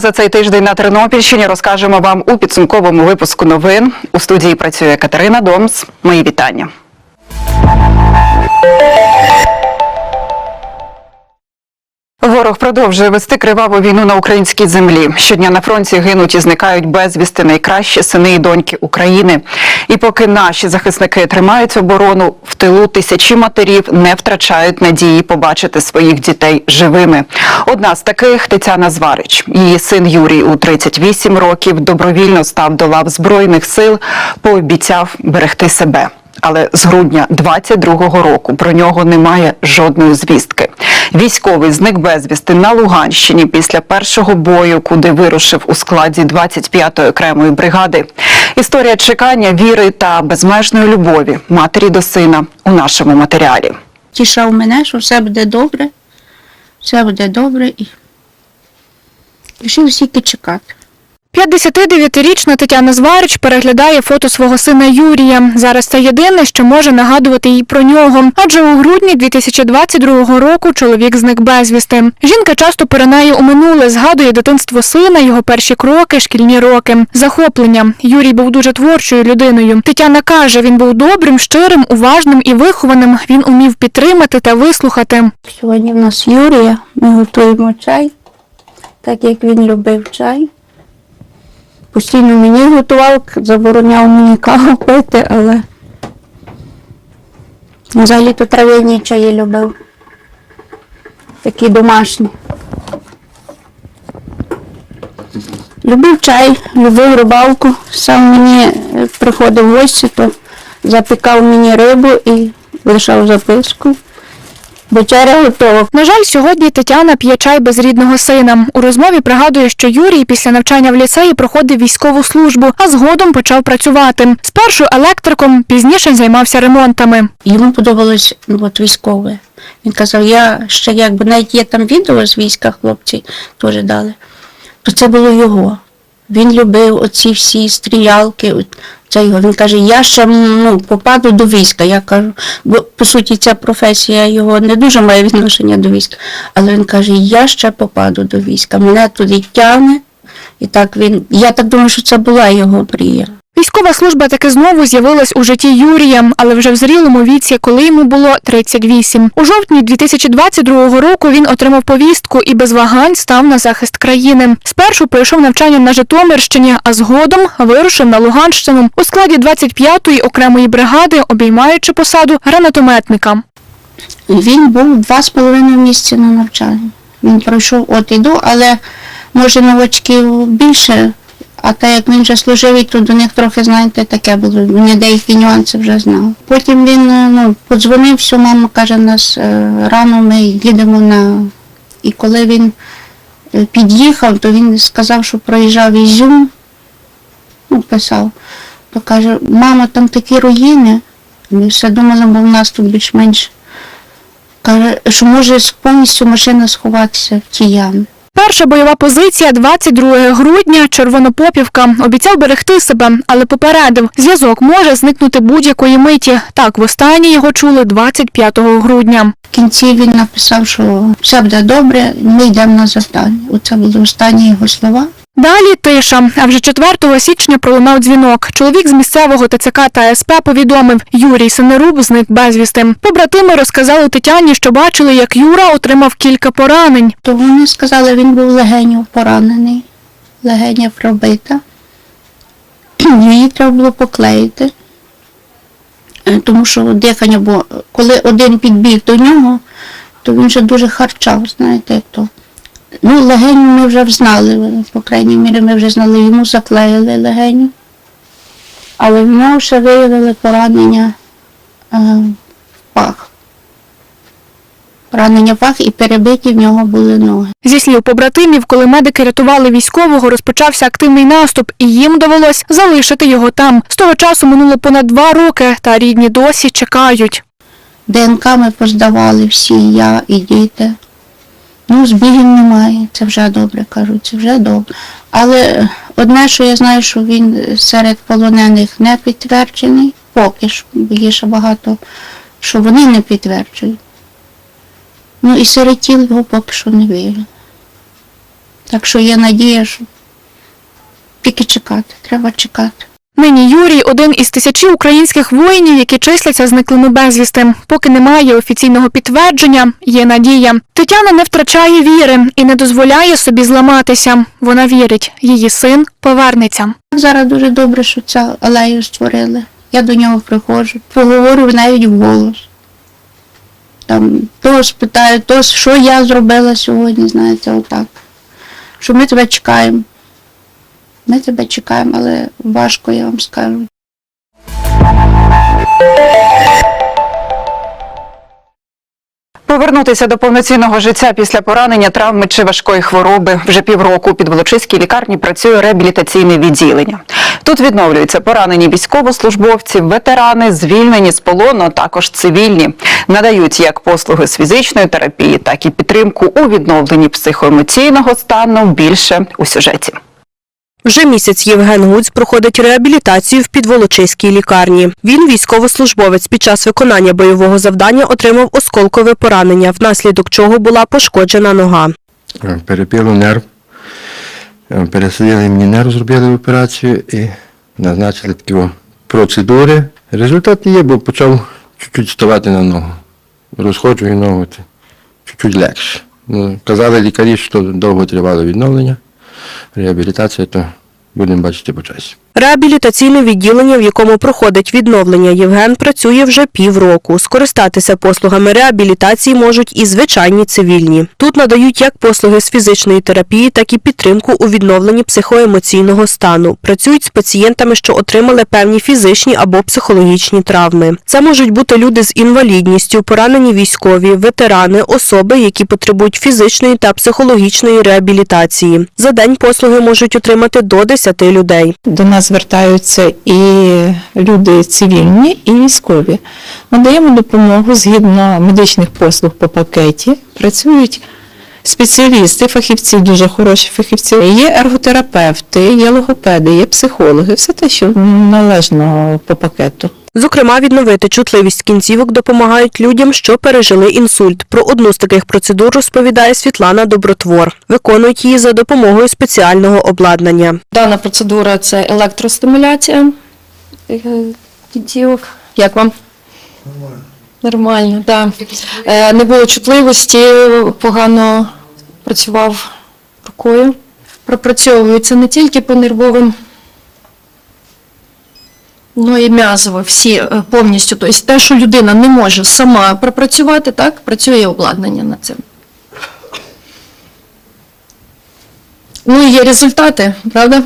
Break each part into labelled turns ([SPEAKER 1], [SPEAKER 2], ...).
[SPEAKER 1] За цей тиждень на Тернопільщині розкажемо вам у підсумковому випуску новин. У студії працює Катерина Домс. Мої вітання. Ворог продовжує вести криваву війну на українській землі. Щодня на фронті гинуть і зникають безвісти найкращі сини і доньки України. І поки наші захисники тримають оборону в тилу, тисячі матерів не втрачають надії побачити своїх дітей живими. Одна з таких Тетяна Зварич. Її син Юрій у 38 років добровільно став до лав збройних сил, пообіцяв берегти себе. Але з грудня 22-го року про нього немає жодної звістки. Військовий зник безвісти на Луганщині після першого бою, куди вирушив у складі 25-ї окремої бригади. Історія чекання, віри та безмежної любові матері до сина у нашому матеріалі.
[SPEAKER 2] тішав мене, що все буде добре, все буде добре і рішив тільки чекати.
[SPEAKER 3] 59-річна Тетяна Зварич переглядає фото свого сина Юрія. Зараз це єдине, що може нагадувати їй про нього. Адже у грудні 2022 року чоловік зник безвісти. Жінка часто перенає у минуле, згадує дитинство сина, його перші кроки, шкільні роки. Захоплення. Юрій був дуже творчою людиною. Тетяна каже, він був добрим, щирим, уважним і вихованим. Він умів підтримати та вислухати.
[SPEAKER 2] Сьогодні в нас Юрія, ми готуємо чай, так як він любив чай. Постійно мені готував, забороняв мені каву пити, але взагалі то трав'яні чаї любив. Такі домашні. Любив чай, любив рибалку. Сам мені е, приходив в гості, то запікав мені рибу і лишав записку. Вечеря готова.
[SPEAKER 3] На жаль, сьогодні Тетяна п'є чай без рідного сина. У розмові пригадує, що Юрій після навчання в ліцеї проходив військову службу, а згодом почав працювати. Спершу електриком, пізніше займався ремонтами.
[SPEAKER 2] Йому подобалось ну, от, військове. Він казав, я ще якби навіть є там відео з війська, хлопці теж дали, то це було його. Він любив оці всі стрілялки. Це його. Він каже, я ще ну, попаду до війська. Я кажу, бо по суті ця професія його не дуже має відношення до війська. Але він каже, я ще попаду до війська. Мене туди тягне. І так він. Я так думаю, що це була його мрія.
[SPEAKER 3] Військова служба таки знову з'явилась у житті Юрія, але вже в зрілому віці, коли йому було 38. У жовтні 2022 року він отримав повістку і без вагань став на захист країни. Спершу пройшов навчання на Житомирщині, а згодом вирушив на Луганщину у складі 25-ї окремої бригади, обіймаючи посаду гранатометника.
[SPEAKER 2] Він був два з половиною місяці на навчанні. Він пройшов от іду, але може новачків більше, а так як він вже служив, то до них трохи, знаєте, таке було. Він деякі нюанси вже знав. Потім він е, ну, подзвонив, що мама каже, нас е, рано ми їдемо на. І коли він е, під'їхав, то він сказав, що проїжджав Ізюм, ну, писав, то каже, мама, там такі руїни. Ми все думали, бо в нас тут більш-менш Каже, що може повністю машина сховатися в ті ями.
[SPEAKER 3] Перша бойова позиція 22 грудня. Червонопопівка обіцяв берегти себе, але попередив, зв'язок може зникнути будь-якої миті. Так, востаннє його чули 25 грудня.
[SPEAKER 2] В кінці він написав, що все буде добре, ми йдемо на завдання. Оце були останні його слова.
[SPEAKER 3] Далі тиша. А вже 4 січня пролунав дзвінок. Чоловік з місцевого ТЦК та СП повідомив, Юрій Синеруб зник безвісти. Побратими розказали Тетяні, що бачили, як Юра отримав кілька поранень.
[SPEAKER 2] То вони сказали, він був легенів поранений, легеня пробита. Її треба було поклеїти. Е, Тому що дихання, бо коли один підбіг до нього, то він вже дуже харчав, знаєте, то. Ну, легеню ми вже знали, по крайній мірі, ми вже знали, йому заклеїли легеню. Але в нього ще виявили поранення е, в пах. Поранення в пах і перебиті в нього були ноги.
[SPEAKER 3] Зі слів побратимів, коли медики рятували військового, розпочався активний наступ, і їм довелось залишити його там. З того часу минуло понад два роки, та рідні досі чекають.
[SPEAKER 2] ДНК ми поздавали всі, я і діти. Ну, збігів немає, це вже добре, кажуть, це вже добре. Але одне, що я знаю, що він серед полонених не підтверджений, поки що, є ще багато, що вони не підтверджують. Ну і серед тіл його поки що не виявили. Так що є надія, що тільки чекати, треба чекати.
[SPEAKER 3] Нині Юрій один із тисячі українських воїнів, які числяться зниклими безвісти. Поки немає офіційного підтвердження, є надія. Тетяна не втрачає віри і не дозволяє собі зламатися. Вона вірить, її син повернеться.
[SPEAKER 2] Зараз дуже добре, що цю алею створили. Я до нього приходжу, поговорю навіть вголос. Там то спитаю, то що я зробила сьогодні, знаєте, отак. Що ми тебе чекаємо. Ми тебе чекаємо, але важко, я вам скажу.
[SPEAKER 1] Повернутися до повноцінного життя після поранення, травми чи важкої хвороби вже півроку у підволочиській лікарні працює реабілітаційне відділення. Тут відновлюються поранені військовослужбовці, ветерани, звільнені з полону, а також цивільні. Надають як послуги з фізичної терапії, так і підтримку у відновленні психоемоційного стану. Більше у сюжеті.
[SPEAKER 4] Вже місяць Євген Гуць проходить реабілітацію в підволочиській лікарні. Він військовослужбовець під час виконання бойового завдання отримав осколкове поранення, внаслідок чого була пошкоджена нога.
[SPEAKER 5] Е, Перепіло нерв. Е, Пересадили мені нерв, зробили операцію і назначили такі процедури. Результат є, бо почав чуть-чуть ставати на ногу. Розходжую ногу, чуть-чуть легше. Ну, казали лікарі, що довго тривало відновлення, реабілітація, то будемо бачити по часі.
[SPEAKER 4] Реабілітаційне відділення, в якому проходить відновлення Євген, працює вже півроку. Скористатися послугами реабілітації можуть і звичайні цивільні. Тут надають як послуги з фізичної терапії, так і підтримку у відновленні психоемоційного стану. Працюють з пацієнтами, що отримали певні фізичні або психологічні травми. Це можуть бути люди з інвалідністю, поранені військові, ветерани, особи, які потребують фізичної та психологічної реабілітації. За день послуги можуть отримати до 10 людей.
[SPEAKER 6] До нас звертаються і люди цивільні, і військові. Надаємо допомогу згідно медичних послуг по пакеті. Працюють спеціалісти, фахівці, дуже хороші фахівці. Є ерготерапевти, є логопеди, є психологи, все те, що належно по пакету.
[SPEAKER 4] Зокрема, відновити чутливість кінцівок допомагають людям, що пережили інсульт. Про одну з таких процедур розповідає Світлана Добротвор. Виконують її за допомогою спеціального обладнання.
[SPEAKER 7] Дана процедура це електростимуляція е, кінцівок. Як вам? Нормально. Нормально, так. Да. Не було чутливості, погано працював рукою. Пропрацьовується не тільки по нервовим, ну і м'язово, всі е, повністю. Тобто те, що людина не може сама пропрацювати, так, працює обладнання над цим. Ну і є результати, правда?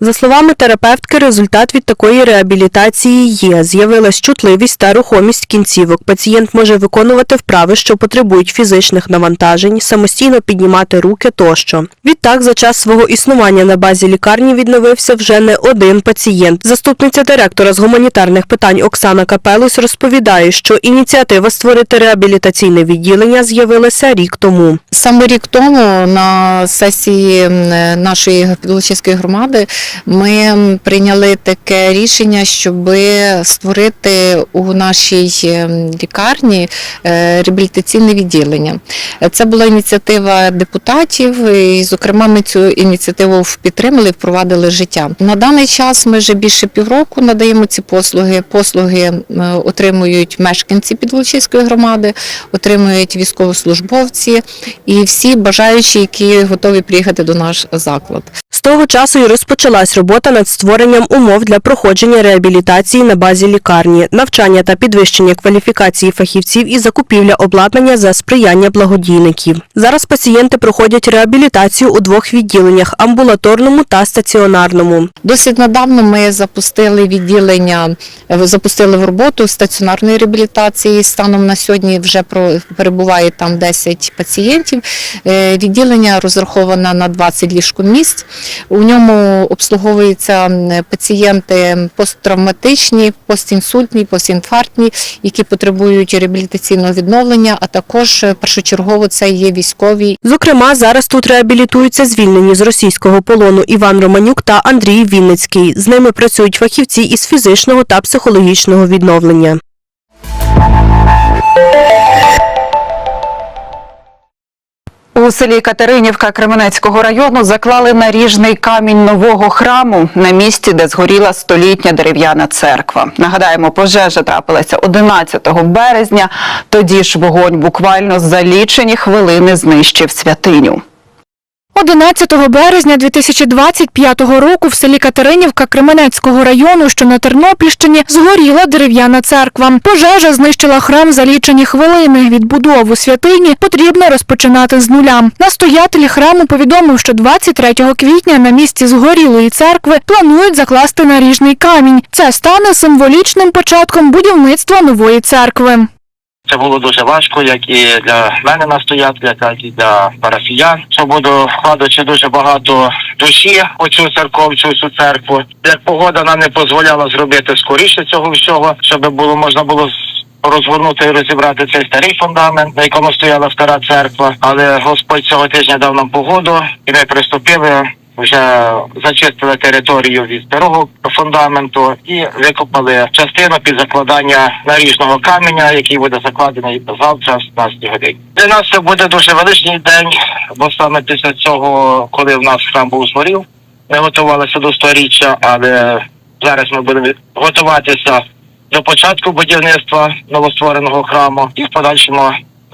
[SPEAKER 4] За словами терапевтки, результат від такої реабілітації є. З'явилась чутливість та рухомість кінцівок. Пацієнт може виконувати вправи, що потребують фізичних навантажень, самостійно піднімати руки тощо. Відтак, за час свого існування на базі лікарні відновився вже не один пацієнт. Заступниця директора з гуманітарних питань Оксана Капелус розповідає, що ініціатива створити реабілітаційне відділення з'явилася рік тому.
[SPEAKER 8] Саме рік тому на сесії м, нашої підволочиської громади ми прийняли таке рішення, щоб створити у нашій ем, лікарні е, реабілітаційне відділення. Це була ініціатива депутатів, і, зокрема, ми цю ініціативу підтримали, впровадили життя. На даний час ми вже більше півроку надаємо ці послуги. Послуги отримують мешканці підволочиської громади, отримують військовослужбовці і всі бажаючі, які готові приїхати до наш заклад.
[SPEAKER 4] З того часу і розпочалась робота над створенням умов для проходження реабілітації на базі лікарні, навчання та підвищення кваліфікації фахівців і закупівля обладнання за сприяння благодійників. Зараз пацієнти проходять реабілітацію у двох відділеннях амбулаторному та стаціонарному.
[SPEAKER 8] Досить недавно ми запустили відділення, е, запустили в роботу стаціонарної реабілітації. Станом на сьогодні вже перебуває там 10 пацієнтів. Е, Відділення розраховано на 20 ліжкомісць. У ньому обслуговуються пацієнти посттравматичні, постінсультні, постінфарктні, які потребують реабілітаційного відновлення, а також е, першочергово це є військові
[SPEAKER 4] Зокрема, зараз тут реабілітуються звільнені з російського полону Іван Романюк та Андрій Вінницький. З ними працюють фахівці із фізичного та психологічного відновлення.
[SPEAKER 1] У селі Катеринівка Кременецького району заклали наріжний камінь нового храму на місці, де згоріла столітня дерев'яна церква. Нагадаємо, пожежа трапилася 11 березня. Тоді ж вогонь буквально за лічені хвилини знищив святиню.
[SPEAKER 3] 11 березня 2025 року в селі Катеринівка Кременецького району, що на Тернопільщині, згоріла дерев'яна церква. Пожежа знищила храм за лічені хвилини. Відбудову святині потрібно розпочинати з нуля. Настоятель храму повідомив, що 23 квітня на місці згорілої церкви планують закласти наріжний камінь. Це стане символічним початком будівництва нової церкви.
[SPEAKER 9] Це було дуже важко, як і для мене настоятеля, так і для парафіян. Що буду вкладаючи дуже багато душі у цю церковцю, цю церкву. Як погода нам не дозволяла зробити скоріше цього всього, щоб було можна було розгорнути і розібрати цей старий фундамент, на якому стояла стара церква. Але Господь цього тижня дав нам погоду, і ми приступили. Вже зачистили територію від старого фундаменту і викопали частину під закладання наріжного каменя, який буде закладений завтра в 17 годині. Для нас це буде дуже величний день, бо саме після цього, коли в нас храм був згорів, ми готувалися до сторіччя, але зараз ми будемо готуватися до початку будівництва новоствореного храму і в подальшому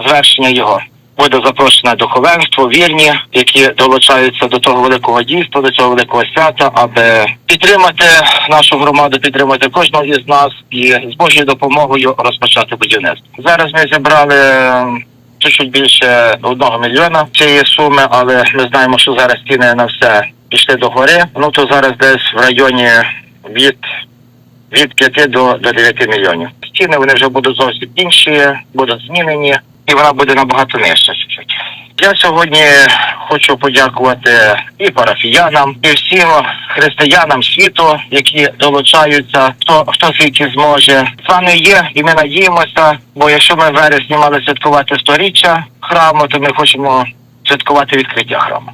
[SPEAKER 9] звершення його. Буде запрошене духовенство, вірні, які долучаються до того великого дійства, до цього великого свята, аби підтримати нашу громаду, підтримати кожного із нас і з Божою допомогою розпочати будівництво. Зараз ми зібрали ем, чуть більше одного мільйона цієї суми, але ми знаємо, що зараз ціни на все пішли до гори. Ну то зараз десь в районі від від 5 до, до 9 мільйонів. Ціни вони вже будуть зовсім інші, будуть змінені, і вона буде набагато нижча. чуть-чуть. Я сьогодні хочу подякувати і парафіянам, і всім християнам світу, які долучаються, хто хто звідки зможе. Плани є, і ми надіємося. Бо якщо ми в вересні мали святкувати сторіччя храму, то ми хочемо святкувати відкриття храму.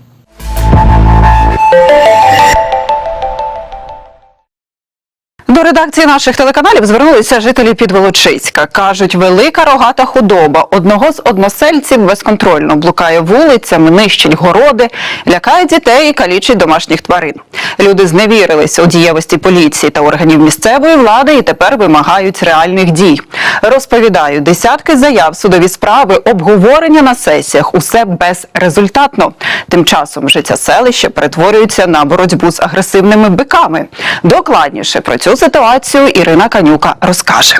[SPEAKER 1] До редакції наших телеканалів звернулися жителі Підволочиська. Кажуть, велика рогата худоба одного з односельців безконтрольно блукає вулицями, нищить городи, лякає дітей і калічить домашніх тварин. Люди зневірилися у дієвості поліції та органів місцевої влади і тепер вимагають реальних дій. Розповідаю, десятки заяв, судові справи, обговорення на сесіях усе безрезультатно. Тим часом життя селища перетворюється на боротьбу з агресивними биками. Докладніше про цю ситуацію Ірина Канюка розкаже.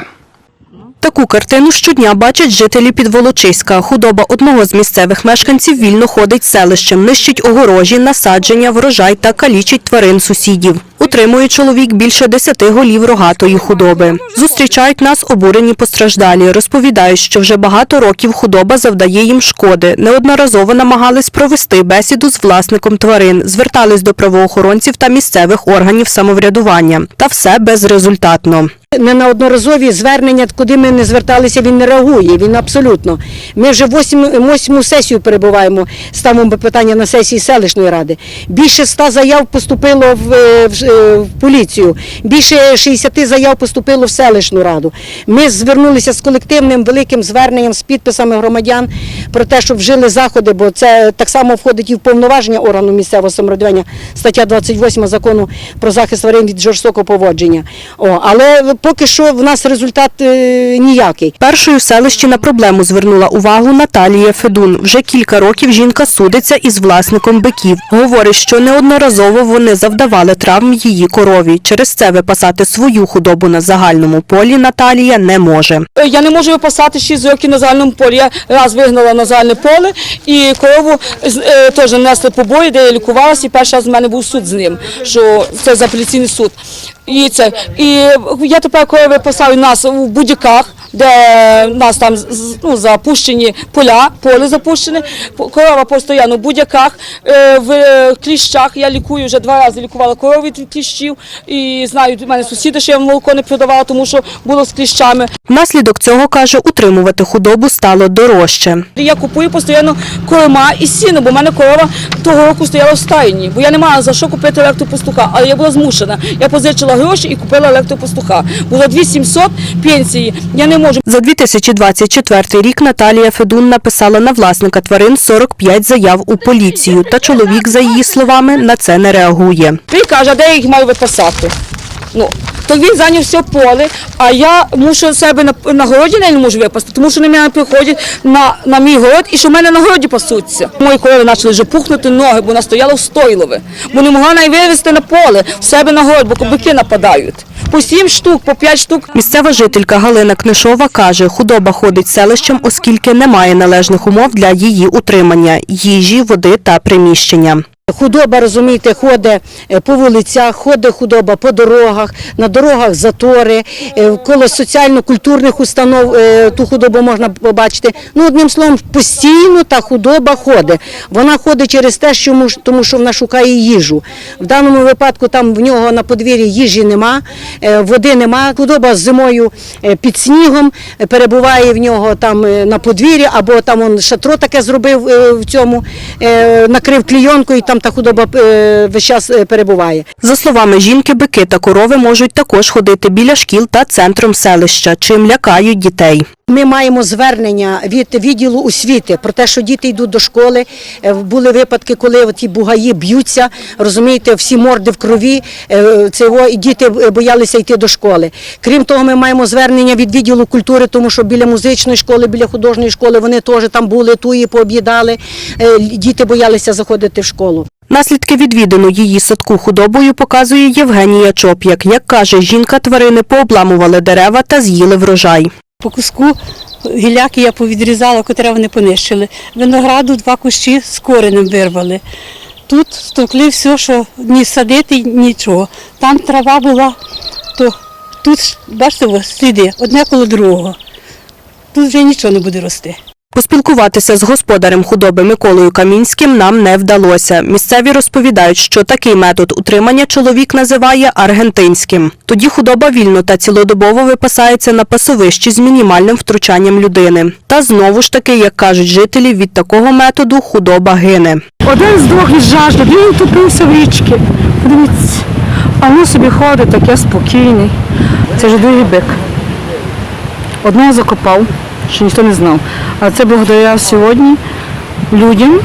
[SPEAKER 4] Таку картину щодня бачать жителі Підволочиська. Худоба одного з місцевих мешканців вільно ходить селищем, нищить огорожі, насадження, врожай та калічить тварин сусідів. Утримує чоловік більше десяти голів рогатої худоби. Зустрічають нас обурені постраждалі. Розповідають, що вже багато років худоба завдає їм шкоди. Неодноразово намагались провести бесіду з власником тварин, звертались до правоохоронців та місцевих органів самоврядування. Та все безрезультатно.
[SPEAKER 10] Не на одноразові звернення, куди ми не зверталися, він не реагує. Він абсолютно. Ми вже восьму, сесію перебуваємо, ставимо питання на сесії селищної ради. Більше ста заяв поступило в, е, в, е, в поліцію, більше 60 заяв поступило в селищну раду. Ми звернулися з колективним великим зверненням з підписами громадян про те, щоб вжили заходи, бо це так само входить і в повноваження органу місцевого самоврядування, стаття 28 закону про захист тварин від жорстокого поводження. О, але поки що в нас результат е, ніякий.
[SPEAKER 4] Першою в селищі на проблему звернула увагу Наталія Федун. Вже кілька років жінка судиться із власником биків. Говорить, що неодноразово вони завдавали травм її корові. Через це випасати свою худобу на загальному полі Наталія не може.
[SPEAKER 10] Я не можу випасати 6 років на загальному полі. Я раз вигнала на загальне поле і корову е, теж несли побої, де я лікувалася, і перший раз в мене був суд з ним, що це за апеляційний суд. І це і я тепер коли поставлю нас у будь-яках, де в нас там ну, запущені поля, поле запущене, корова постійно в будь-яках, е, в е, кліщах. Я лікую вже два рази лікувала корову від кліщів. І знаю, в мене сусіди, що я молоко не продавала, тому що було з кліщами.
[SPEAKER 4] Внаслідок цього, каже, утримувати худобу стало дорожче.
[SPEAKER 10] Я купую постійно корма і сіно, бо в мене корова того року стояла в стайні, бо я не мала за що купити електропастуха, але я була змушена. Я позичила гроші і купила електропастуха. Було 2700 пенсії. Я не не можу.
[SPEAKER 4] За 2024 рік Наталія Федун написала на власника тварин 45 заяв у поліцію, та чоловік, за її словами, на це не реагує.
[SPEAKER 10] Він каже, де їх маю випасати? Ну, то він зайняв все поле, а я мушу себе на, на городі не можу випасти, тому що на мене приходять на, на мій город і що в мене на городі пасуться. Мої корови почали вже пухнути ноги, бо вона стояла в стойлове, бо не могла навіть вивезти на поле, в себе на город, бо кобики нападають. По сім штук, по п'ять штук.
[SPEAKER 4] Місцева жителька Галина Книшова каже, худоба ходить селищем, оскільки немає належних умов для її утримання – їжі, води та приміщення.
[SPEAKER 10] Худоба, розумієте, ходить е, по вулицях, ходить худоба по дорогах, на дорогах затори, е, коло соціально-культурних установ е, ту худобу можна побачити. Ну, одним словом, постійно та худоба ходить. Вона ходить через те, що тому що вона шукає їжу. В даному випадку там в нього на подвір'ї їжі нема, води нема. Худоба зимою під снігом перебуває в нього там на подвір'ї, або там он шатро таке зробив в цьому, накрив клійонкою, і там та худоба е, весь час е, перебуває.
[SPEAKER 4] За словами жінки, бики та корови можуть також ходити біля шкіл та центром селища, чим лякають дітей.
[SPEAKER 10] Ми маємо звернення від відділу освіти про те, що діти йдуть до школи. Е, Були випадки, коли ті бугаї б'ються, розумієте, всі морди в крові. е, Цього і діти е, боялися йти до школи. Крім того, ми маємо звернення від відділу культури, тому що біля музичної школи, біля художньої школи вони теж там були, туї пооб'їдали. Е, Діти боялися заходити в школу.
[SPEAKER 4] Наслідки відвідину її садку худобою показує Євгенія Чоп'як. Як каже, жінка тварини пообламували дерева та з'їли врожай.
[SPEAKER 11] По куску гіляки я повідрізала, котре вони понищили. Винограду два кущі з коренем вирвали. Тут стовкли все, що ні садити, нічого. Там трава була, то тут, бачите, сліди, одне коло другого. Тут вже нічого не буде рости.
[SPEAKER 4] Поспілкуватися з господарем худоби Миколою Камінським нам не вдалося. Місцеві розповідають, що такий метод утримання чоловік називає аргентинським. Тоді худоба вільно та цілодобово випасається на пасовищі з мінімальним втручанням людини. Та знову ж таки, як кажуть жителі, від такого методу худоба гине.
[SPEAKER 12] Один з двох від жажди, він тупився в річки. Подивіться, а він собі ходить таке спокійний. Це ж другий бик. Одного закопав, що ніхто не знав. А це благодаря сьогодні людям,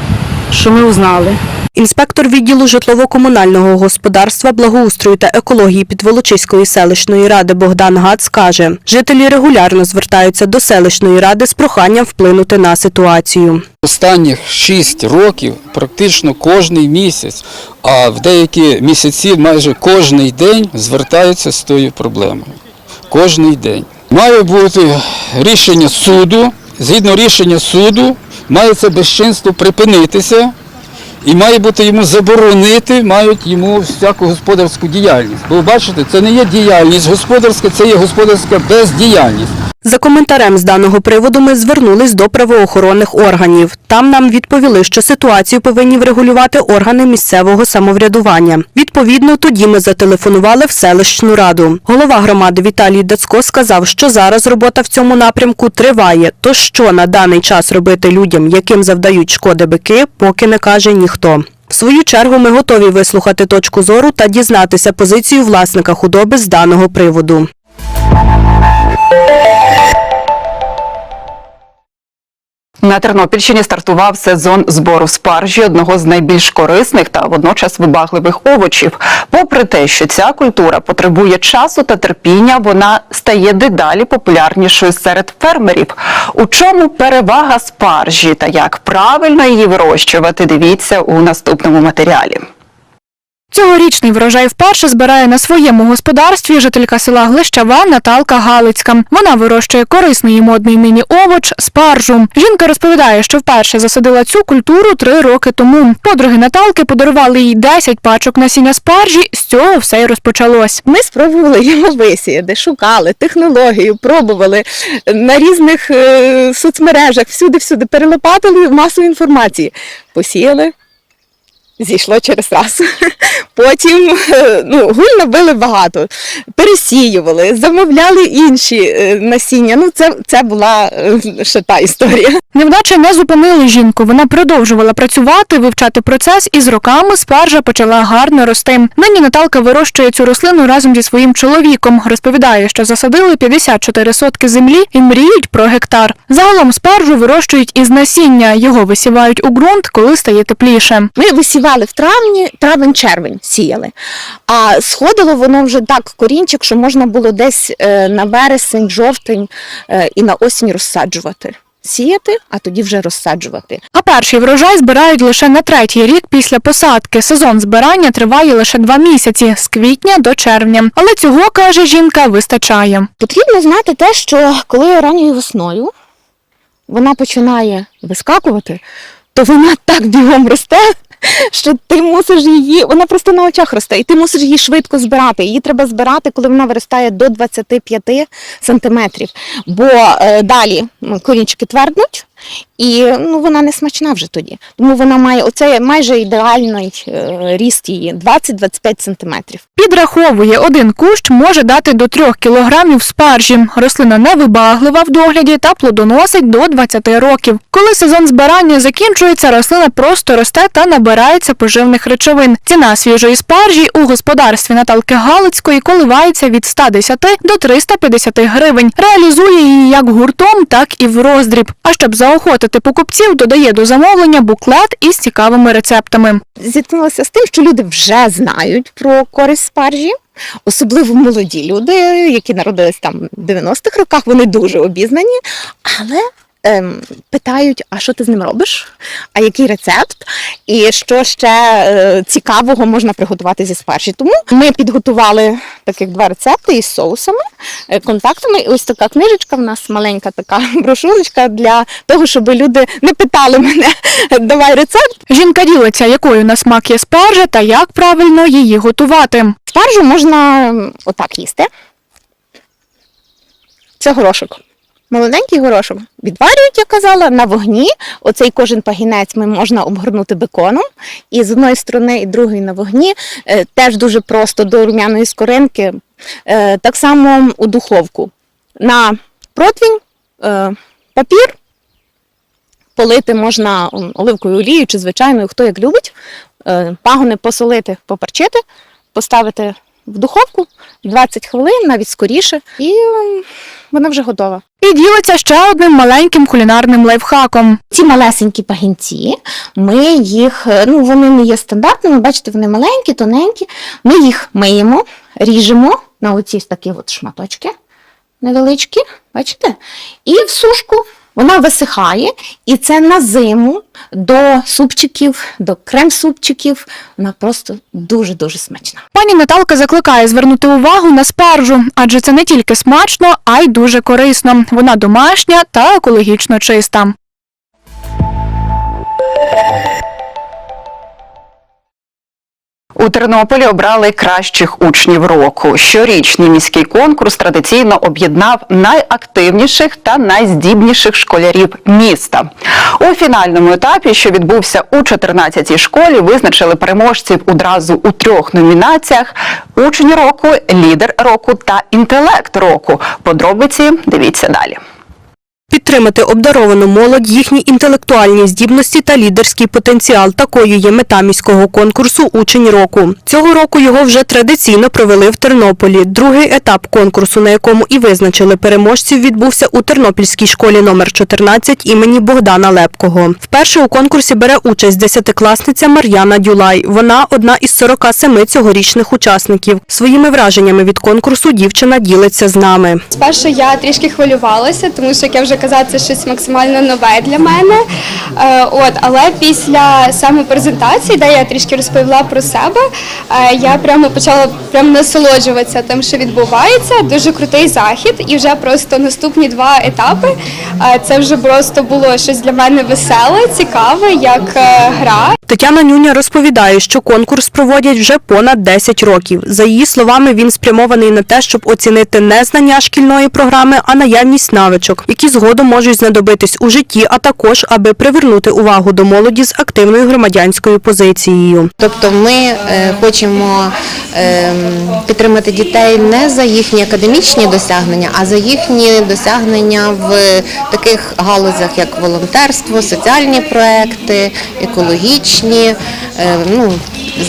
[SPEAKER 12] що ми узнали.
[SPEAKER 4] Інспектор відділу житлово-комунального господарства, благоустрою та екології Підволочиської селищної ради БогданГац каже, жителі регулярно звертаються до селищної ради з проханням вплинути на ситуацію.
[SPEAKER 13] Останніх 6 років практично кожний місяць, а в деякі місяці майже кожний день звертаються з тою проблемою. Кожний день. Має бути рішення суду. Згідно рішення суду, має це безчинство припинитися і має бути йому заборонити, мають йому всяку господарську діяльність. Бо бачите, це не є діяльність господарська, це є господарська бездіяльність.
[SPEAKER 4] За коментарем з даного приводу ми звернулись до правоохоронних органів. Там нам відповіли, що ситуацію повинні врегулювати органи місцевого самоврядування. Відповідно, тоді ми зателефонували в селищну раду. Голова громади Віталій Дацько сказав, що зараз робота в цьому напрямку триває. То що на даний час робити людям, яким завдають шкоди бики, поки не каже ніхто. В свою чергу ми готові вислухати точку зору та дізнатися позицію власника худоби з даного приводу.
[SPEAKER 1] На Тернопільщині стартував сезон збору спаржі, одного з найбільш корисних та водночас вибагливих овочів. Попри те, що ця культура потребує часу та терпіння, вона стає дедалі популярнішою серед фермерів. У чому перевага спаржі та як правильно її вирощувати, дивіться у наступному матеріалі.
[SPEAKER 3] Цьогорічний врожай вперше збирає на своєму господарстві жителька села Глищава Наталка Галицька. Вона вирощує корисний і модний нині овоч – спаржу. Жінка розповідає, що вперше засадила цю культуру три роки тому. Подруги Наталки подарували їй 10 пачок насіння спаржі. З цього все й розпочалось.
[SPEAKER 14] Ми спробували його висіяти, шукали технологію, пробували на різних е, соцмережах, всюди-всюди перелопатили масу інформації. Посіяли, зійшло через раз. Потім е, ну, гуль набили багато, пересіювали, замовляли інші е, насіння. Ну, це, це була е, ще та історія.
[SPEAKER 3] Невдачі не зупинили жінку. Вона продовжувала працювати, вивчати процес, і з роками спаржа почала гарно рости. Нині Наталка вирощує цю рослину разом зі своїм чоловіком. Розповідає, що засадили 54 сотки землі і мріють про гектар. Загалом спаржу вирощують із насіння. Його висівають у ґрунт, коли стає тепліше.
[SPEAKER 14] Ми висівали в травні, травень-червень сіяли. А сходило воно вже так корінчик, що можна було десь е, на вересень, жовтень е, і на осінь розсаджувати. Сіяти, а тоді вже розсаджувати.
[SPEAKER 3] А перший врожай збирають лише на третій рік після посадки. Сезон збирання триває лише два місяці з квітня до червня. Але цього каже жінка вистачає.
[SPEAKER 14] Потрібно знати те, що коли ранньою весною вона починає вискакувати, то вона так бігом росте, що ти мусиш її, вона просто на очах росте, і ти мусиш її швидко збирати. Її треба збирати, коли вона виростає до 25 сантиметрів. Бо е, далі м, корінчики тверднуть, і ну, вона не смачна вже тоді. Тому вона має оце майже ідеальний е, ріст її 20-25 сантиметрів.
[SPEAKER 3] Підраховує, один кущ може дати до 3 кілограмів спаржі. Рослина невибаглива в догляді та плодоносить до 20 років. Коли сезон збирання закінчується, рослина просто росте та набирається поживних речовин. Ціна свіжої спаржі у господарстві Наталки Галицької коливається від 110 до 350 гривень. Реалізує її як гуртом, так і в роздріб. А щоб заохотити покупців, додає до замовлення буклет із цікавими рецептами.
[SPEAKER 14] зіткнулася з тим, що люди вже знають про користь спаржі. Особливо молоді люди, які народились там в 90-х роках, вони дуже обізнані, але ем, питають, а що ти з ним робиш? А який рецепт? І що ще е, цікавого можна приготувати зі спаржі? Тому ми підготували таких два рецепти із соусами, е, контактами. І ось така книжечка в нас маленька така брошурочка для того, щоб люди не питали мене, давай рецепт.
[SPEAKER 3] Жінка ділиться, якою на смак є спаржа та як правильно її готувати.
[SPEAKER 14] Спаржу можна отак їсти. Це горошок. Молоденький горошок. Відварюють, я казала, на вогні. Оцей кожен пагінець ми можна обгорнути беконом. І з одної сторони, і другої на вогні. Е, Теж дуже просто до рум'яної скоринки. Е, Так само у духовку. На противень, е, папір. Полити можна м, оливковою олією чи звичайною, хто як любить. Пагони посолити, поперчити поставити в духовку 20 хвилин, навіть скоріше, і ем, вона вже готова.
[SPEAKER 3] І ділиться ще одним маленьким кулінарним лайфхаком.
[SPEAKER 14] Ці малесенькі пагінці, ми їх, е, ну вони не є стандартними, бачите, вони маленькі, тоненькі. Ми їх миємо, ріжемо на оці такі от шматочки невеличкі, бачите? І в сушку вона висихає, і це на зиму до супчиків, до крем-супчиків. Вона просто дуже-дуже смачна.
[SPEAKER 3] Пані Наталка закликає звернути увагу на спаржу, адже це не тільки смачно, а й дуже корисно. Вона домашня та екологічно чиста.
[SPEAKER 1] У Тернополі обрали кращих учнів року. Щорічний міський конкурс традиційно об'єднав найактивніших та найздібніших школярів міста. У фінальному етапі, що відбувся у 14-й школі, визначили переможців одразу у трьох номінаціях: учень року, лідер року та інтелект року. Подробиці дивіться далі.
[SPEAKER 4] Підтримати обдаровану молодь, їхні інтелектуальні здібності та лідерський потенціал. Такою є мета міського конкурсу Учень року. Цього року його вже традиційно провели в Тернополі. Другий етап конкурсу, на якому і визначили переможців, відбувся у Тернопільській школі номер 14 імені Богдана Лепкого. Вперше у конкурсі бере участь десятикласниця Мар'яна Дюлай. Вона одна із 47 цьогорічних учасників. Своїми враженнями від конкурсу дівчина ділиться з нами.
[SPEAKER 15] Спершу я трішки хвилювалася, тому що, як я вже казала, це щось максимально нове для мене. Е, От, але після саме презентації, де я трішки розповіла про себе, е, я прямо почала прямо насолоджуватися тим, що відбувається. Дуже крутий захід, і вже просто наступні два етапи. е, Це вже просто було щось для мене веселе, цікаве, як гра.
[SPEAKER 4] Тетяна Нюня розповідає, що конкурс проводять вже понад 10 років. За її словами, він спрямований на те, щоб оцінити не знання шкільної програми, а наявність навичок, які згодом можуть знадобитись у житті, а також аби привернути увагу до молоді з активною громадянською позицією.
[SPEAKER 8] Тобто ми е, хочемо е, підтримати дітей не за їхні академічні досягнення, а за їхні досягнення в таких галузях, як волонтерство, соціальні проекти, екологічні, е, ну,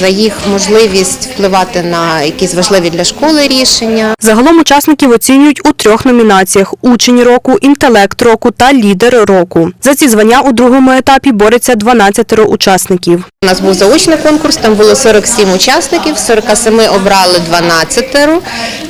[SPEAKER 8] за їх можливість впливати на якісь важливі для школи рішення.
[SPEAKER 4] Загалом учасників оцінюють у трьох номінаціях: учень року, інтелект року та лідер року. За ці звання у другому етапі бореться 12 учасників.
[SPEAKER 8] У нас був заочний конкурс, там було 47 учасників, з 47 обрали 12,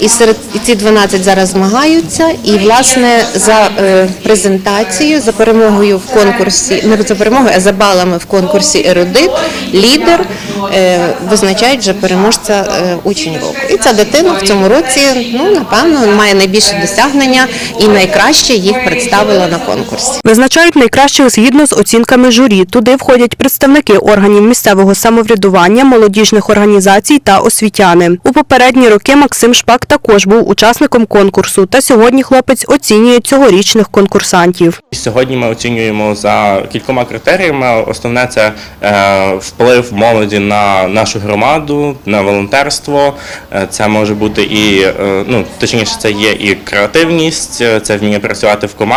[SPEAKER 8] і серед і ці 12 зараз змагаються. І власне за е, презентацією, за перемогою в конкурсі, не за перемогою, а за балами в конкурсі ерудит, лідер е, визначають вже переможця е, учень року. І ця дитина в цьому році, ну напевно, має найбільше досягнення і найкраще їх представила на конкурсі.
[SPEAKER 4] Визначають найкращих згідно з оцінками журі. Туди входять представники органів місцевого самоврядування, молодіжних організацій та освітяни. У попередні роки Максим Шпак також був учасником конкурсу. Та сьогодні хлопець оцінює цьогорічних конкурсантів.
[SPEAKER 16] Сьогодні ми оцінюємо за кількома критеріями. Основне це е, вплив молоді на нашу громаду, на волонтерство. Е, Це може бути і е, ну точніше, це є і креативність, це вміння працювати в команді,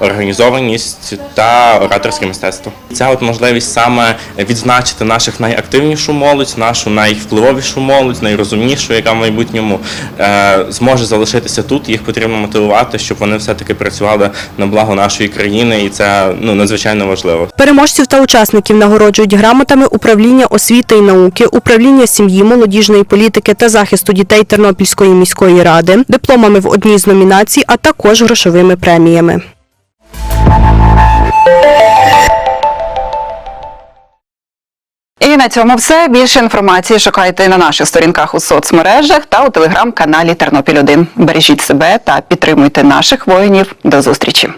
[SPEAKER 16] організованість та ораторське мистецтво. Це от можливість саме відзначити наших найактивнішу молодь, нашу найвпливовішу молодь, найрозумнішу, яка в майбутньому е, зможе залишитися тут. Їх потрібно мотивувати, щоб вони все таки працювали на благо нашої країни, і це ну надзвичайно важливо.
[SPEAKER 4] Переможців та учасників нагороджують грамотами управління освіти і науки, управління сім'ї, молодіжної політики та захисту дітей Тернопільської міської ради, дипломами в одній з номінацій, а також грошовими преміями.
[SPEAKER 1] І на цьому все. Більше інформації шукайте на наших сторінках у соцмережах та у телеграм-каналі Тернопіль 1 Бережіть себе та підтримуйте наших воїнів. До зустрічі.